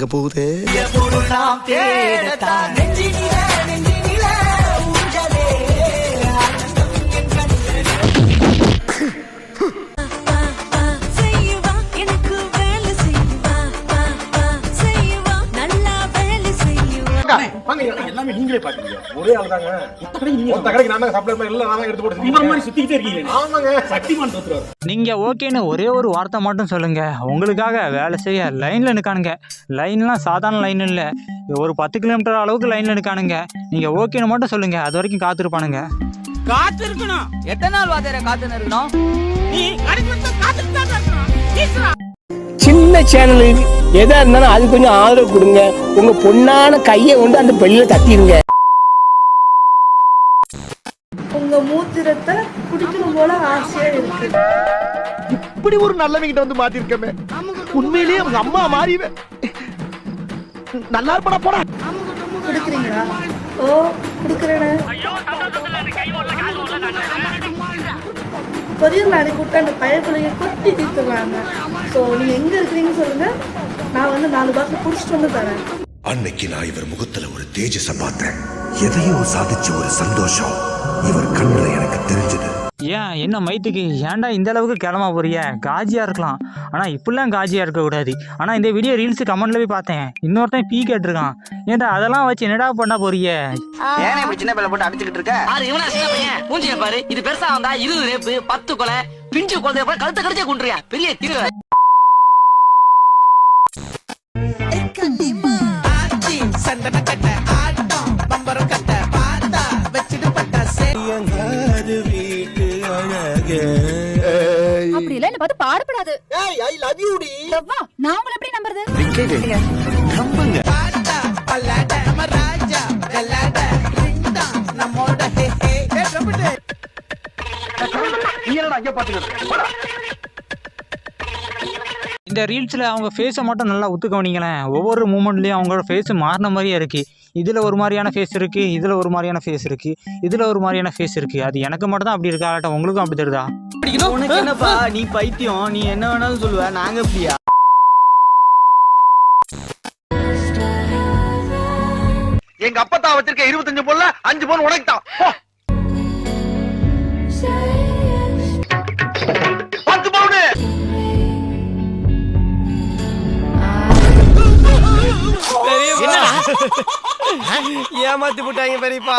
எங்க போகுது செய்வா நீங்களே பாத்தீங்க ஒரே ஆள் தாங்க ஒருத்த கடைக்கு நான் சப்ளை பண்ணி எல்லாம் நான் எடுத்து போட்டு இந்த மாதிரி சுத்திக்கிட்டே இருக்கீங்க ஆமாங்க. சக்திமான் தோத்துறாரு நீங்க ஓகேன்னு ஒரே ஒரு வார்த்தை மட்டும் சொல்லுங்க. உங்களுக்காக வேலை செய்ய லைன்ல நிற்கானுங்க லைன்லாம் சாதாரண லைன் இல்லை. ஒரு பத்து கிலோமீட்டர் அளவுக்கு லைன்ல நிற்கானுங்க நீங்க ஓகேன்னு மட்டும் சொல்லுங்க. அது வரைக்கும் காத்திருப்பானுங்க. காத்து இருக்கணும் எத்தனை நாள் வாத்தியார காத்துன்னு இருக்கணும்? நீ கடைக்கு காத்துட்டு தான் இருக்கணும். சின்ன சேனல் எதா இருந்தாலும் அது கொஞ்சம் ஆதரவு கொடுங்க. உங்க பொண்ணான கையை கொண்டு அந்த பெல்லில தட்டிடுங்க நல்லவங்கிட்ட வந்து மாட்டிருக்கமே உண்மையிலேயே அவங்க அம்மா மாறிவே. நல்லா இருப்படா போடா. குடிக்கிறீங்களா ஓ குடிக்கிறேன்னு கொரியர் அந்த பழைய பிள்ளைங்க கொட்டி தீர்த்துருவாங்க ஸோ நீங்க எங்க இருக்கிறீங்கன்னு சொல்லுங்க. நான் வந்து நாலு குடிச்சிட்டு வந்து தரேன். அன்னைக்கு நான் இவர் முகத்துல ஒரு தேஜஸ பார்த்தேன். எதையோ சாதிச்ச ஒரு சந்தோஷம் இவர் கண்ணுல எனக்கு தெரிஞ்சது. ஏன்? என்ன மைத்துக்கு? ஏன்டா இந்த அளவுக்கு கிளம்ப போறிய? காஜியா இருக்கலாம். ஆனா இப்படிலாம் காஜியா இருக்கக்கூடாது ஆனா இந்த வீடியோ ரீல்ஸ் கமெண்ட்ல போய் பார்த்தேன். இன்னொருத்தன் பீ கேட்டிருக்கான். ஏன்டா அதெல்லாம் வச்சு என்னடா பண்ண போறிய? ஏன் இப்படி சின்ன பிள்ளை போட்டு அடிச்சுக்கிட்டு இருக்க? பாரு இவனா சின்ன பையன். மூஞ்சிய பாரு. இது பெருசா வந்தா இருபது ரேப்பு பத்து கொலை பிஞ்சு குழந்தைய போல கழுத்த கடிச்சே கொண்டுறியா பெரிய தீவிர அப்படி எல்லாம் என்ன பார்த்து பாடப்படாது ஏய் ஐ லவ் யூ டி. நான் உங்களை எப்படி நம்புறது? நீ என்னடா அங்க பாத்துக்கிட்டு இந்த ரீல்ஸில் அவங்க ஃபேஸை மட்டும் நல்லா ஒத்து கவனிங்களேன் ஒவ்வொரு மூமெண்ட்லேயும் அவங்களோட ஃபேஸ் மாறின மாதிரியே இருக்குது இதில் ஒரு மாதிரியான ஃபேஸ் இருக்குது இதில் ஒரு மாதிரியான ஃபேஸ் இருக்குது இதில் ஒரு மாதிரியான ஃபேஸ் இருக்குது அது எனக்கு மட்டும் தான் அப்படி இருக்கா? உங்களுக்கும் அப்படி தெரியுதா? உனக்கு என்னப்பா? நீ பைத்தியம். நீ என்ன வேணாலும் சொல்லுவ. நாங்க எப்படியா எங்க அப்பத்தா வச்சிருக்க இருபத்தஞ்சு பொருள் அஞ்சு பவுன் உனக்கு தான் ஏமாத்தி போட்டாங்க பெரியப்பா.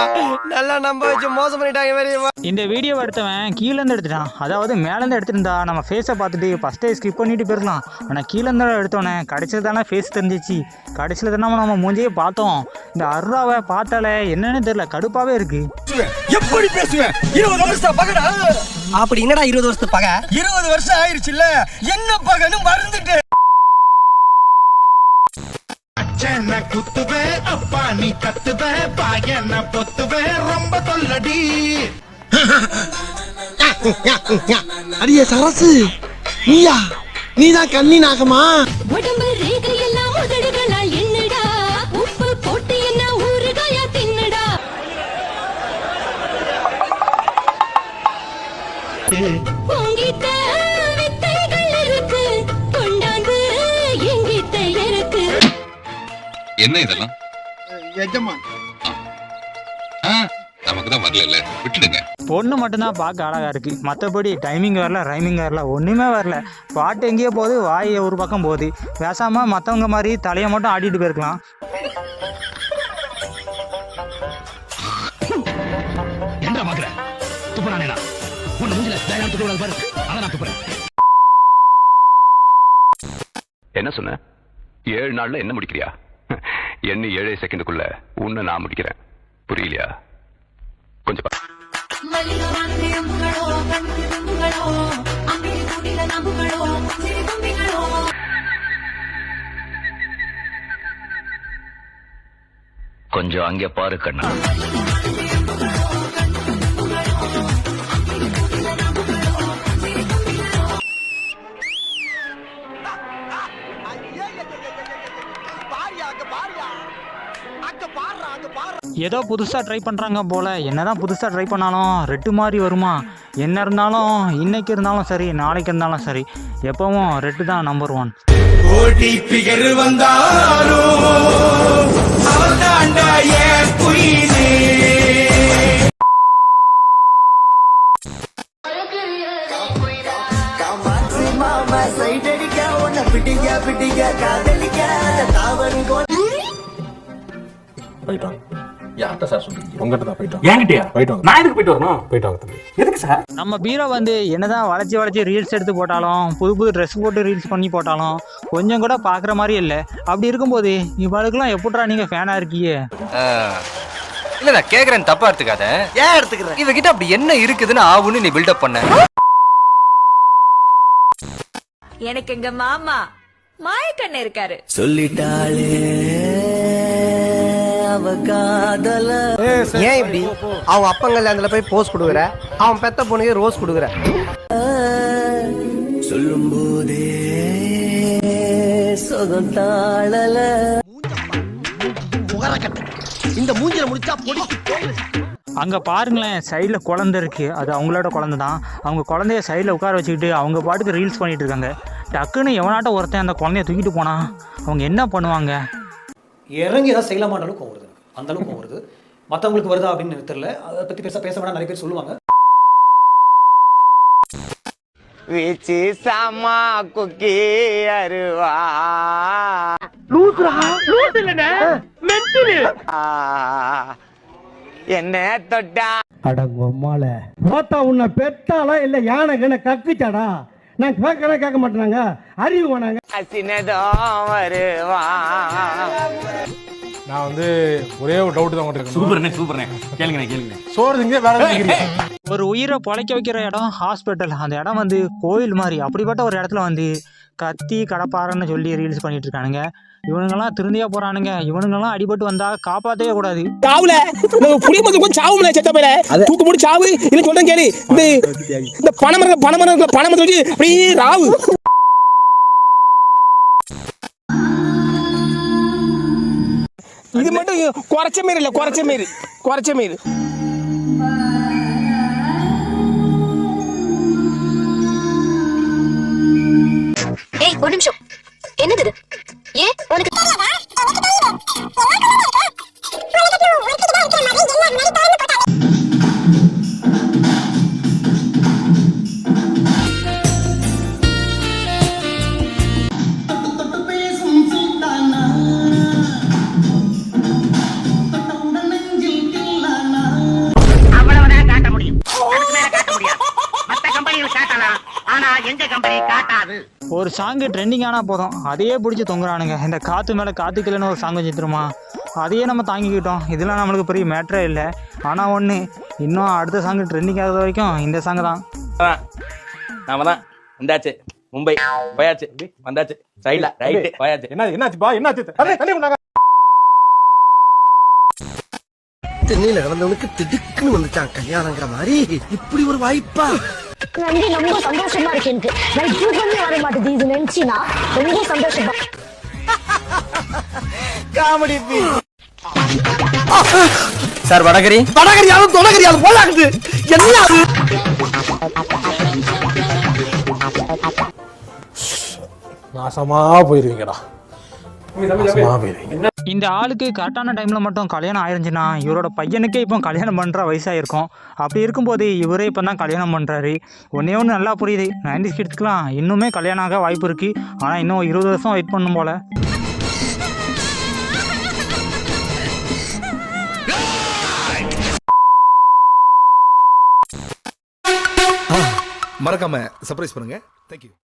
நல்லா நம்ப வச்சு மோசம் பண்ணிட்டாங்க பெரியப்பா. இந்த வீடியோ எடுத்தவன் கீழேருந்து எடுத்துட்டான். அதாவது மேலேருந்து எடுத்திருந்தா நம்ம ஃபேஸை பார்த்துட்டு ஃபஸ்ட்டே ஸ்கிப் பண்ணிட்டு போயிருக்கலாம். ஆனால் கீழேருந்து எடுத்தோன்னே கடைசியில் தானே ஃபேஸ் தெரிஞ்சிச்சு. கடைசியில் தானே நம்ம மூஞ்சியே பார்த்தோம். இந்த அருளாவை பார்த்தாலே என்னன்னு தெரியல கடுப்பாகவே இருக்குது எப்படி பேசுவேன்? இருபது வருஷம் பகடா. அப்படி என்னடா இருபது வருஷத்து பக? இருபது வருஷம் ஆயிருச்சுல்ல. என்ன பகன்னு மறந்துட்டு அச்சன குத்துவே அப்பா நீ கத்துவே பாயன பொத்துவே ரொம்ப தொல்லடி. அடியே சரசு நீயா? நீதான் கண்ணி நாகமா? உடம்பு ரேகை எல்லாம் உதடுகளா என்னடா? உப்பு போட்டு என்ன ஊறுகாயா தின்னுடா? உங்கிட்ட என்ன இதெல்லாம்? எஜமான். ஆ, நமக்கு தான் வரல விட்டுடுங்க. பொண்ணு மட்டும்தான் பார்க்க அழகாக இருக்குது மற்றபடி டைமிங் வரல ரைமிங் வரல ஒன்றுமே வரல. பாட்டு எங்கேயோ போகுது வாய் ஒரு பக்கம் போகுது. பேசாமல் மற்றவங்க மாதிரி தலையை மட்டும் ஆடிட்டு போயிருக்கலாம். என்ன பாக்குற மூஞ்சில பாரு. நான் துப்புறேன். என்ன சொன்ன? ஏழு நாள்ல என்ன முடிக்கிறியா? என்ன ஏழே செகண்டுக்குள்ள உன்னை நான் முடிக்கிறேன். புரியலையா? கொஞ்சம் கொஞ்சம் அங்கே பாரு கண்ணா. ஏதோ புதுசாக ட்ரை பண்ணுறாங்க போல். என்னதான் புதுசாக ட்ரை பண்ணாலும் ரெட்டு மாதிரி வருமா? என்ன இருந்தாலும் இன்னைக்கு இருந்தாலும் சரி நாளைக்கு இருந்தாலும் சரி எப்பவும் ரெட்டு தான் நம்பர் ஒன் ஓடி உங்ககிட்ட தான் போயிட்டோம் என்கிட்டயா? போயிட்டோம் நான் எதுக்கு போயிட்டு வரணும்? போயிட்டு வாங்க தம்பி. எதுக்கு சார்? நம்ம பீரோ வந்து என்னதான் வளைச்சி வளைச்சி ரீல்ஸ் எடுத்து போட்டாலும் புது புது ட்ரெஸ் போட்டு ரீல்ஸ் பண்ணி போட்டாலும் கொஞ்சம் கூட பார்க்குற மாதிரி இல்லை. அப்படி இருக்கும்போது இவளுக்கெல்லாம் எப்படிடா நீங்கள் ஃபேனாக இருக்கீங்க? இல்ல நான் கேக்குறேன் தப்பா எடுத்துக்காத. ஏன் எடுத்துக்கிறேன்? இவகிட்ட அப்படி என்ன இருக்குதுன்னு ஆவுன்னு நீ பில்டப் பண்ண. எனக்கு எங்க மாமா மாயக்கண்ண இருக்காரு. சொல்லிட்டாளே ஏன் இப்படி? அவன் அப்பங்கள் அதுல போய் போஸ் கொடுக்குற? அவன் பெத்த பொண்ணுக்கு ரோஸ் கொடுக்குற. சொல்லும் போதே சுகம் தாழல. இந்த மூஞ்சில முடிச்சா பொடிக்கு அங்கே பாருங்களேன் சைடில் குழந்தை இருக்குது அது அவங்களோட குழந்தை தான். அவங்க குழந்தைய சைடில் உட்கார வச்சுக்கிட்டு அவங்க பாட்டுக்கு ரீல்ஸ் பண்ணிட்டு இருக்காங்க. டக்குன்னு எவனாட்ட ஒருத்தன் அந்த குழந்தைய தூக்கிட்டு போனா? அவங்க என்ன பண்ணுவாங்க? இறங்கி ஏதாவது செய்யலாமான்னு கோவம் வருது அந்த அளவுக்கு வருது. மற்றவங்களுக்கு வருதா அப்படின்னு எனக்கு தெரியல. அதை பற்றி பெருசாக பேச வேணாம் நிறைய பேர் சொல்லுவாங்க. வீச்சு சாமா குக்கி அருவா. லூசுரா? லூசு இல்லனே மென்டலி? என்ன தொட்டா? அடங்கொம்மால பார்த்தா உன்னை பெத்தாளா இல்ல யானை கண்ண கக்குச்சாடா? நான் கேட்கறேன் கேட்க மாட்டாங்க அறிவு வேணாங்க. நான் வந்து ஒரே ஒரு டவுட் தான் உங்ககிட்ட சூப்பர்ண்ணே சூப்பர்ண்ணே. கேளுங்கண்ணே கேளுங்க சோறு திங்க வேற? ஒரு உயிரை பொழைக்க வைக்கிற இடம் ஹாஸ்பிட்டல் அந்த இடம் வந்து கோயில் மாதிரி அப்படிப்பட்ட ஒரு இடத்துல வந்து கத்தி கடப்பாரன்னு சொல்லி ரீல்ஸ் பண்ணிட்டு இருக்கானுங்க இவனுங்கெல்லாம் திருந்தியா போறானுங்க. இவனுங்கெல்லாம் அடிபட்டு வந்தா காப்பாற்றவே கூடாது. சாவுல புளிய கொஞ்சம் சாவுல செத்த பேர தூக்கு போட்டு சாவு இல்ல சொல்றேன் கேளு. இந்த இந்த பணமரம் பணமரம் பணமரம் வச்சு அப்படியே ராவு. இது மட்டும் குறைச்ச மாரி இல்ல குறைச்ச மாரி குறைச்ச மாரி ஒரு நிமிஷம். என்னது சாங்கு ட்ரெண்டிங் ஆனால் போதும். அதையே பிடிச்சி தொங்குறானுங்க. இந்த காற்று மேலே காற்றுக்கலன்னு ஒரு சாங் வச்சுருமா அதையே நம்ம தாங்கிக்கிட்டோம். இதெல்லாம் நம்மளுக்கு பெரிய மேட்ரே இல்லை. ஆனால் ஒன்று இன்னும் அடுத்த சாங் ட்ரெண்டிங் ஆகாத வரைக்கும் இந்த சாங் தான். நாம தான் வந்தாச்சு. மும்பை. போயாச்சு. வந்தாச்சு. சைட்ல ரைட் போயாச்சு. என்ன என்னாச்சுப்பா என்னாச்சு. தென்னையில கலந்தவனுக்கு திடுக்குன்னு வந்துச்சான் கல்யாணங்கிற மாதிரி. இப்படி ஒரு வாய்ப்பா? வந்து ரொம்ப சந்தோஷமா இருக்கு எனக்கு. நான் தூக்கமே வர மாட்டேது இது நினைச்சினா? ரொம்ப சந்தோஷமா காமெடி சார் வடகரி? வடகரியாலும் தொடகரியாலும் போலாகுது என்ன அது? நாசமா போயிருவீங்கடா. நாசமா போயிருவீங்க. இந்த ஆளுக்கு கரெக்டான டைமில் மட்டும் கல்யாணம் ஆயிருந்துச்சுன்னா இவரோட பையனுக்கே இப்போ கல்யாணம் பண்ணுற வயசாயிருக்கும் அப்படி இருக்கும்போது இவரே இப்போ தான் கல்யாணம் பண்ணுறாரு ஒன்றே ஒன்று நல்லா புரியுது. நைன்டி கிட்ஸ்க்குலாம் இன்னுமே கல்யாணம் ஆக வாய்ப்பு இருக்குது ஆனால் இன்னும் இருபது வருஷம் வெயிட் பண்ணும் போல். மறக்காம சர்ப்ரைஸ் பண்ணுங்க. தேங்க்யூ